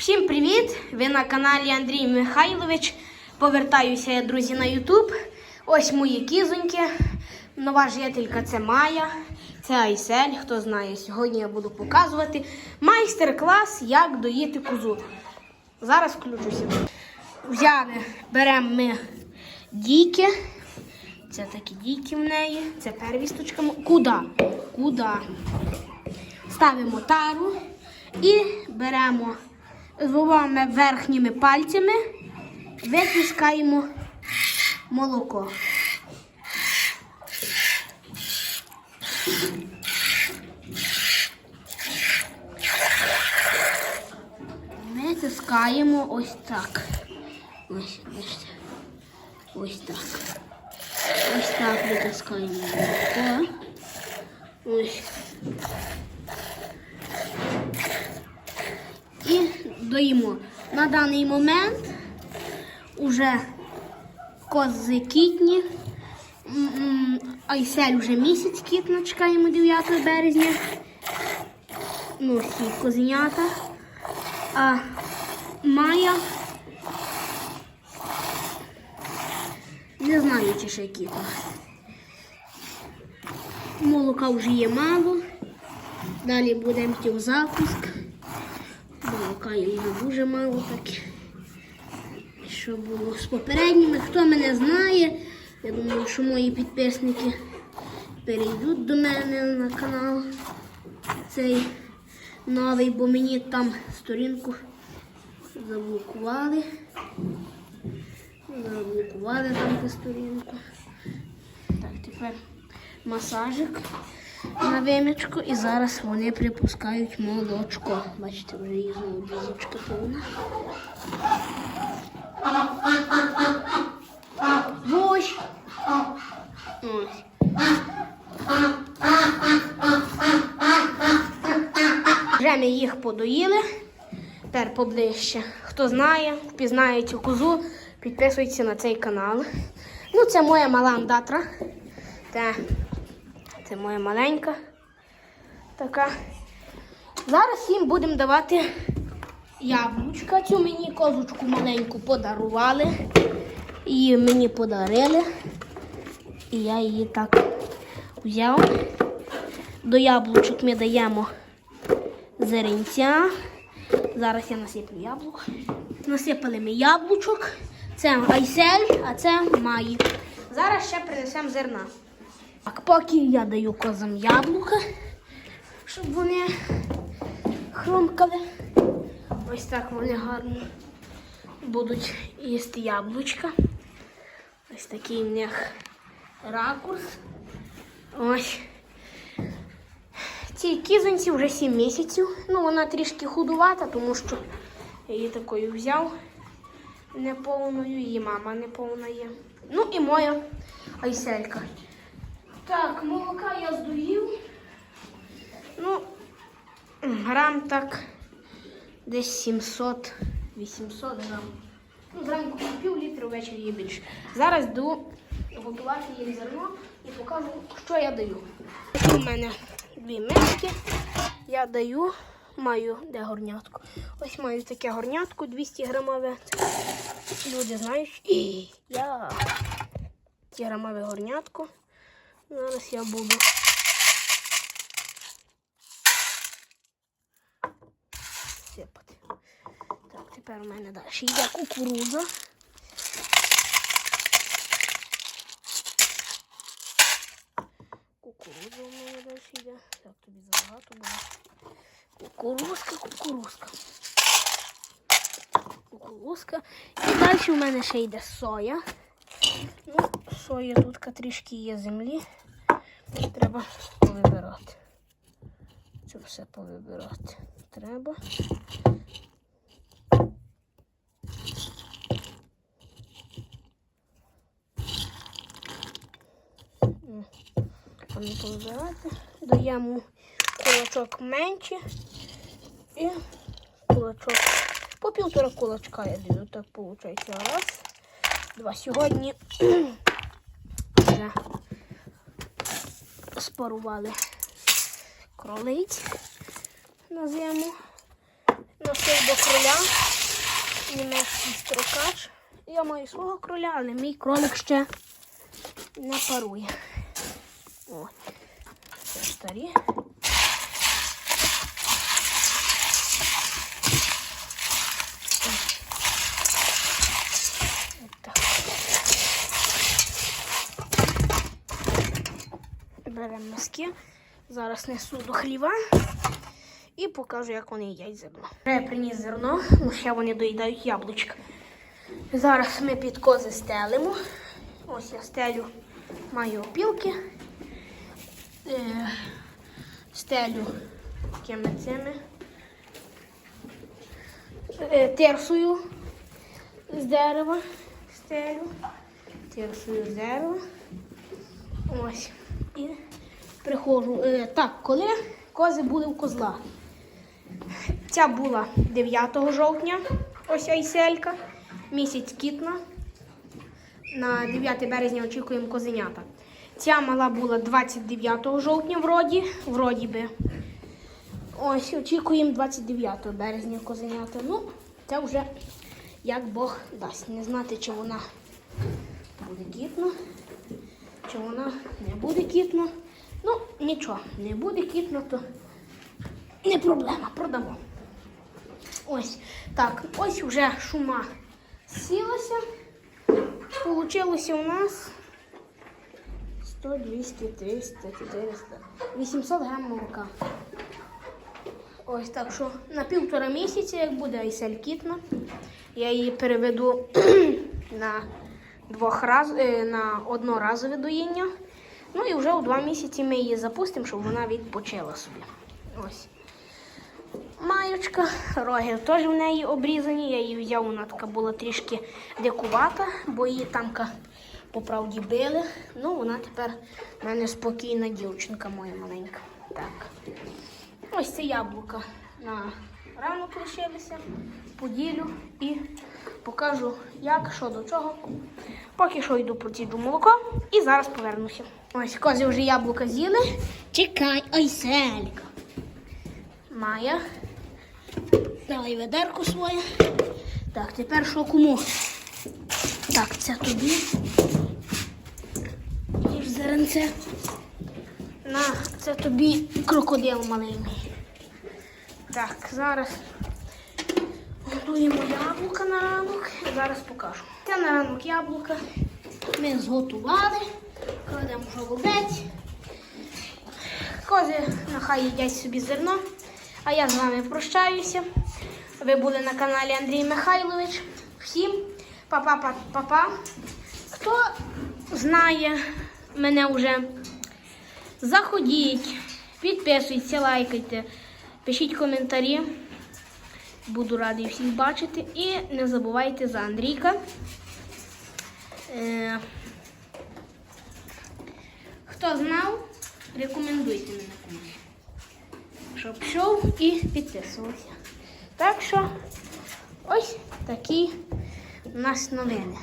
Всім привіт! Ви на каналі Андрій Михайлович. Повертаюся я, друзі, на Ютуб. Ось мої кізоньки. Нова жителька це Майя, це Айсель. Хто знає, сьогодні я буду показувати майстер-клас, як доїти козу. Зараз включуся. Взяли, беремо ми дійки. Це такі дійки в неї. Це первісточка. Куди? Куди? Ставимо тару і беремо двома верхніми пальцями, витискаємо молоко. Витискаємо ось так. Ось, бачите. Ось так. Ось так витискаємо. Ось. і доїмо. На даний момент уже кози кітні. Айсель вже місяць кітна, чекаємо 9 березня. Ну, всі козенята. А Майя. Не знаю, чи ще кітна. Молока вже є мало. Далі будемо йти в запуск. Є вже дуже мало так. Що було з попередніми. Хто мене знає, я думаю, що мої підписники перейдуть до мене на канал цей новий, бо мені там сторінку заблокували. Заблокували там ту сторінку. Так, тепер масажик на вимічку і зараз вони припускають молочко. Бачите, вже їх знову бізочка повна. Вже ми їх подоїли. Тепер поближче. Хто знає, впізнає цю козу, підписуйтесь на цей канал. Ну, це моя мала андатра. Це це моя маленька така. Зараз їм будемо давати яблучка. Цю мені козочку маленьку подарували. Її мені подарили. І я її так взяв. До яблучок ми даємо зеренця. Зараз я насиплю яблук. Насипали ми яблучок. Це айсель, а це маї. Зараз ще принесемо зерна. Так, поки я даю козам яблука, щоб вони хрумкали. Ось так вони гарно будуть їсти яблучка. Ось такий в них ракурс. Ось. Цій кізоньці вже 7 місяців. Ну, вона трішки худувата, тому що я її такою взяв неповною, її мама неповна є. Ну і моя айселька. Так, молока я здоїв. Ну, грам так десь 700-800 грам. Ну, зранку пів літру, ввечері є більше. Зараз йду готувати їм зерно і покажу, що я даю. У мене дві миски. Я даю, маю де горнятку. Ось маю таке горнятку 200 грамове. Люди знають. І я 200 грамове горнятку. Зараз я буду. Сипати. Так, тепер у мене далі йде кукуруза. Кукуруза у мене далі йде. Так, тобі забагато було. Кукурузка, кукурузка. Кукурузка. І далі у мене ще йде соя. Ну, соя тут трішки є землі. Треба повибирати. Це все повибирати. Треба. Не повибирати. Даємо кулачок менше і кулачок. По півтора кулачка я даю, так виходить. Раз, два. Сьогодні вже спарували кролиць на зиму. носив до кроля. Німецький строкач. Я маю свого кроля, але мій кролик ще не парує. О, старі. Беремо носки. Зараз несу до хліва і покажу, як вони їдять зерно. Я приніс зерно, ну ще вони доїдають яблучка. Зараз ми під кози стелимо. Ось я стелю, маю опілки. Е, стелю такими цими. Е, терсую з дерева. Стелю. Терсую з дерева. Ось. І приходжу. Е, так, коли кози були у козла. Ця була 9 жовтня, ось айселька, місяць кітна. На 9 березня очікуємо козенята. Ця мала була 29 жовтня, вроді, вроді би. Ось очікуємо 29 березня козенята. Ну, це вже як Бог дасть. Не знати, чи вона буде кітна, чи вона не буде кітна. Ну, нічого, не буде кітна, то не проблема, продамо. Ось так, ось вже шума сілася. Получилося у нас 100, 200, 300, 400, 800 грам молока. Ось так що на півтора місяця, як буде Айсель кітна, я її переведу на двох раз, е, на одноразове доїння. Ну і вже у два місяці ми її запустимо, щоб вона відпочила собі. Ось. Маючка, роги теж в неї обрізані. Я її взяв, вона така була трішки дикувата, бо її тамка по правді били. Ну, вона тепер в мене спокійна дівчинка моя маленька. Так. Ось це яблука на ранок лишилися. Поділю і покажу, як, що до чого. Поки що йду проціджу молоко і зараз повернуся. Ось кози вже яблука з'їли. Чекай, ой, селька. Майя. Давай ведерко своє. Так, тепер що кому? Так, це тобі. Зеренце. На, це тобі крокодил маленький. Так, зараз готуємо яблука на ранок. Зараз покажу. Це на ранок яблука. Ми зготували. Кладемо голубець. Кози нехай їдять собі зерно. А я з вами прощаюся. Ви були на каналі Андрій Михайлович. Всім па-па-па-па-па. Хто знає мене вже, заходіть, підписуйтесь, лайкайте, пишіть коментарі. Буду радий всіх бачити. І не забувайте за Андрійка. Е, Хто знав, рекомендуйте мене комусь щоб пішов і підписувався. Так що ось такі у нас новини.